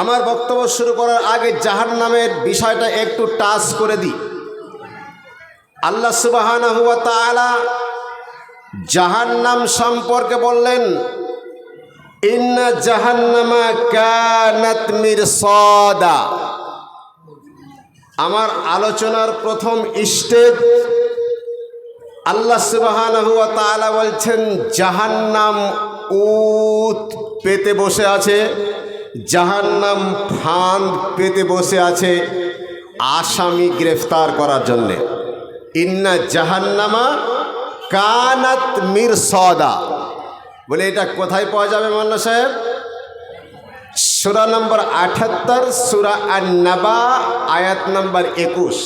আমার বক্তব্য শুরু করার আগে জাহান নামের বিষয়টা একটু টাচ করে দিই। আল্লাহ সুবাহানা হুয়া তাআলা জাহান্নাম সম্পর্কে বললেন, ইন্না জাহান্নামা কানাত মিরসাদা। আমার আলোচনার প্রথম স্টেজ, আল্লাহ সুবাহানাহু ওয়া তাআলা বলছেন, জাহান্নাম উত পেতে বসে আছে। জাহান্নাম ফাঁদ পেতে বসে আছে আসামি গ্রেফতার করার জন্যে। ইন্না জাহান্নামা কানাত মির সদা বলে এটা কোথায় পাওয়া যাবে মান্না সাহেব? সুরা নম্বর আঠাত্তর সুরা আর নাবা আয়াত নম্বর একুশ।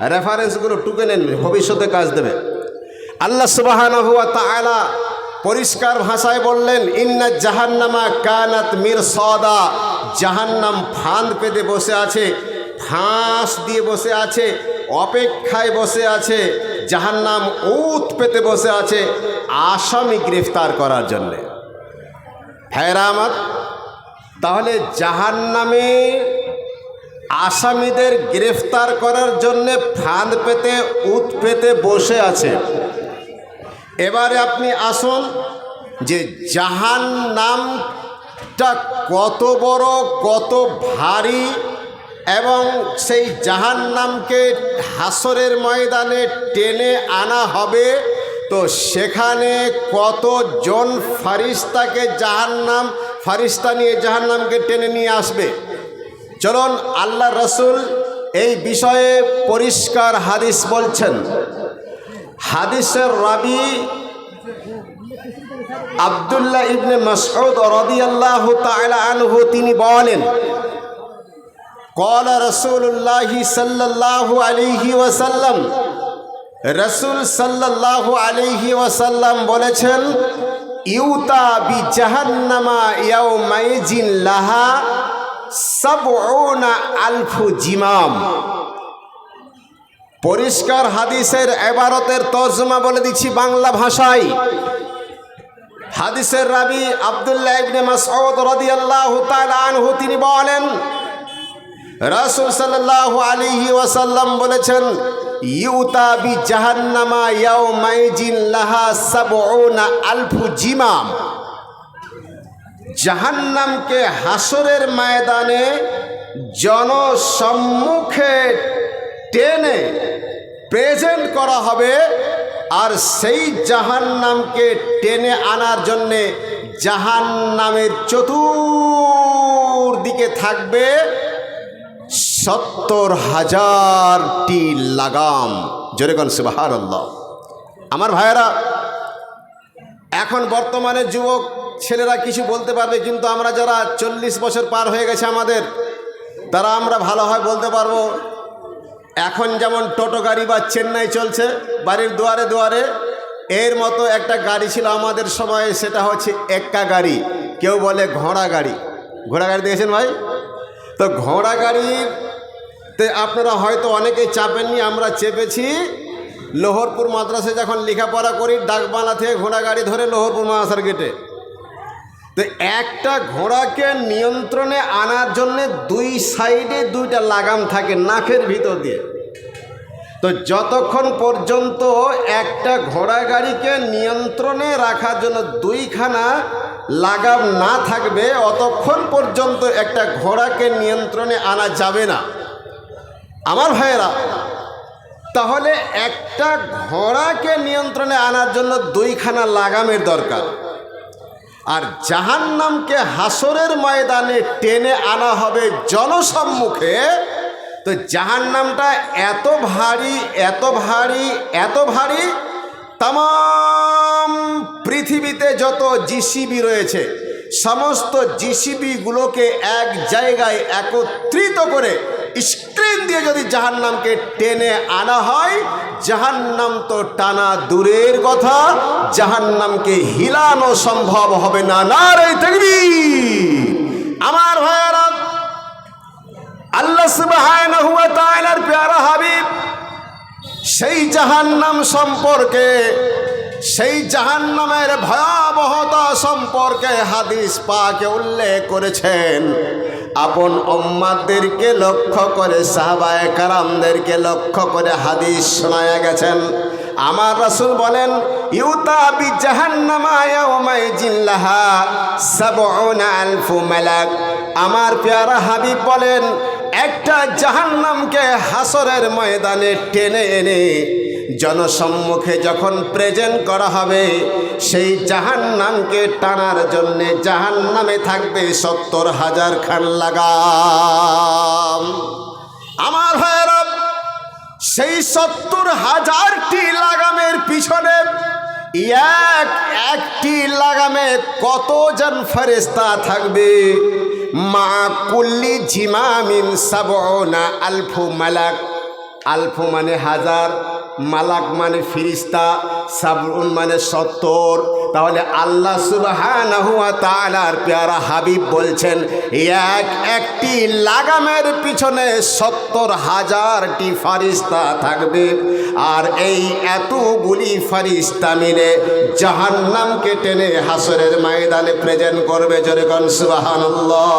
রেফারেন্সগুলো টুকে নেন, ভবিষ্যতে কাজ দেবে। আল্লাহ সুবাহানা তাআলা পরিষ্কার ভাষায় বললেন, ইন্না জাহান্নামা কানাত মির সদা জাহান্নাম ফাঁদ পেতে বসে আছে, ফাঁস দিয়ে বসে আছে, অপেক্ষায় বসে আছে, জাহান্নাম উত পেতে বসে আছে আসামি গ্রেফতার করার জন্যে। হ্যাঁ রামাত তাহলে জাহান্নামে আসামিদের গ্রেফতার করার জন্যে ফাঁদ পেতে, উত পেতে বসে আছে। এবারে আপনি আসুন যে জাহান নামটা কত বড়, কত ভারী এবং সেই জাহান নামকে হাসরের ময়দানে টেনে আনা হবে। তো সেখানে কতজন ফারিস্তাকে জাহান্নাম ফারিস্তা নিয়ে জাহান্নামকে টেনে নিয়ে আসবে? চলুন, আল্লাহ রসুল এই বিষয়ে পরিষ্কার হাদিস বলছেন। হাদিসের রাবি আবদুল্লাহ ইবনে মাসউদ রাদিয়াল্লাহু তাআলা আনহু তিনি বলেন قال رسول الله صلى الله عليه وسلم রসুল সাল্লাল্লাহু আলাইহি ওয়াসাল্লাম বলেছেন ইউতা বি জাহান্নামা ইয়াউমাইজিন লাহা সাবউনা আলফু জিমাম পরিষ্কার হাদিসের এবারতের তর্জমা বলে দিচ্ছি বাংলা ভাষায়। হাদিসের রাবি আবদুল্লাহ ইবনে মাসউদ রাদিয়াল্লাহু তাআলা আনহু, তিনি বলেন, রাসূল সাল্লাল্লাহু আলাইহি ওয়াসাল্লাম বলেছেন, ইউতা বি জাহান্নামা ইয়াউমাইজিন লাহা সাবউনা আলফু জিমাম। জাহান্নামকে হাসরের ময়দানে জনসম্মুখে টেনে প্রেজেন্ট করা হবে আর সেই জাহান্নামকে টেনে আনার জন্যে জাহান্নামের চতুর্দিকে থাকবে সত্তর হাজারটি লাগাম। জোরে কন সুবাহার আমার ভাইয়েরা, এখন বর্তমানে যুবক ছেলেরা কিছু বলতে পারবে, কিন্তু আমরা যারা চল্লিশ বছর পার হয়ে গেছে আমাদের, তারা আমরা ভালো হয় বলতে পারব। এখন যেমন টোটো গাড়ি বা চেন্নাই চলছে, বাড়ির দুয়ারে দুয়ারে, এর মতো একটা গাড়ি ছিল আমাদের সময়ে, সেটা হচ্ছে এক্কা গাড়ি, কেউ বলে ঘোড়া গাড়ি। ঘোড়া গাড়ি দিয়েছেন ভাই? তো ঘোড়া গাড়িতে আপনারা হয়তো অনেকেই চাপেননি, আমরা চেপেছি। লোহরপুর মাদ্রাসে যখন লেখাপড়া করি, ডাকবাংলা থেকে ঘোড়া গাড়ি ধরে লোহরপুর মাদ্রাসার গেটে। তো একটা ঘোড়াকে নিয়ন্ত্রণে আনার জন্যে দুই সাইডে দুইটা লাগাম থাকে নাকের ভিতর দিয়ে। তো যতক্ষণ পর্যন্ত একটা ঘোড়া গাড়িকে নিয়ন্ত্রণে রাখার জন্য দুইখানা লাগাম না থাকবে, অতক্ষণ পর্যন্ত একটা ঘোড়াকে নিয়ন্ত্রণে আনা যাবে না। আমার ভাইয়েরা, তাহলে একটা ঘোড়াকে নিয়ন্ত্রণে আনার জন্য দুইখানা লাগামের দরকার। আর জাহান্নামকে হাসরের ময়দানে টেনে আনা হবে জনসম্মুখে। তো জাহান্নামটা এত ভারী এত ভারী এত ভারী তাম পৃথিবীতে যত জিসিবি রয়েছে, সমস্ত জিসিবিগুলোকে এক জায়গায় একত্রিত করে স্ক্রিন দিয়ে যদি জাহান্নামকে টেনে আনা হয়, জাহান্নাম তো টানা দূরের কথা, জাহান্নামকে হিলানো সম্ভব হবে না। না রে দেখবি আমার ভাইয়ারা, আল্লাহ তাআলার প্যারা হাবিব, সেই জাহান্নাম সম্পর্কে, সেই জাহান্নামের ভয়াবহতা সম্পর্কে হাদিস পাকে উল্লেখ করেছেন। আপন উম্মাদেরকে লক্ষ্য করে সাহাবায়ে কারামদেরকে লক্ষ্য করে হাদিস শোনায়া গেছেন। আমার রাসূল বলেন, ইউতা বি জিল্লাহা আমার পেয়ারা হাবিব বলেন, একটা জাহান্নামকে হাসরের ময়দানে টেনে এনে জনসম্মুখে যখন প্রেজেন্ট করা হবে, সেই জাহান্নামকে টানার জন্যে জাহান্নামে থাকবে সত্তর হাজার খান লাগাম। আমার ভাইয়েরা সেই সত্তর হাজারটি লাগামের পিছনে এক একটি লাগামে কতজন ফেরেস্তা থাকবে? মা কুল্লি ঝিমামিন সাবনা আলফু মালাক। আলফু মানে হাজার মালাক মানে ফিরিস্তা, সাবরুন মানে সত্তর। তাহলে আল্লাহ সুবহানাহু ওয়া তাআলার পেয়ারা হাবিব বলছেন, এক একটি লাগামের পিছনে সত্তর হাজারটি ফারিস্তা থাকবে, আর এই এতগুলি ফারিস্তা মিলে জাহান্নামকে টেনে হাসরের ময়দানে প্রেজেন্ট করবে যেরকম সুবহানাল্লাহ।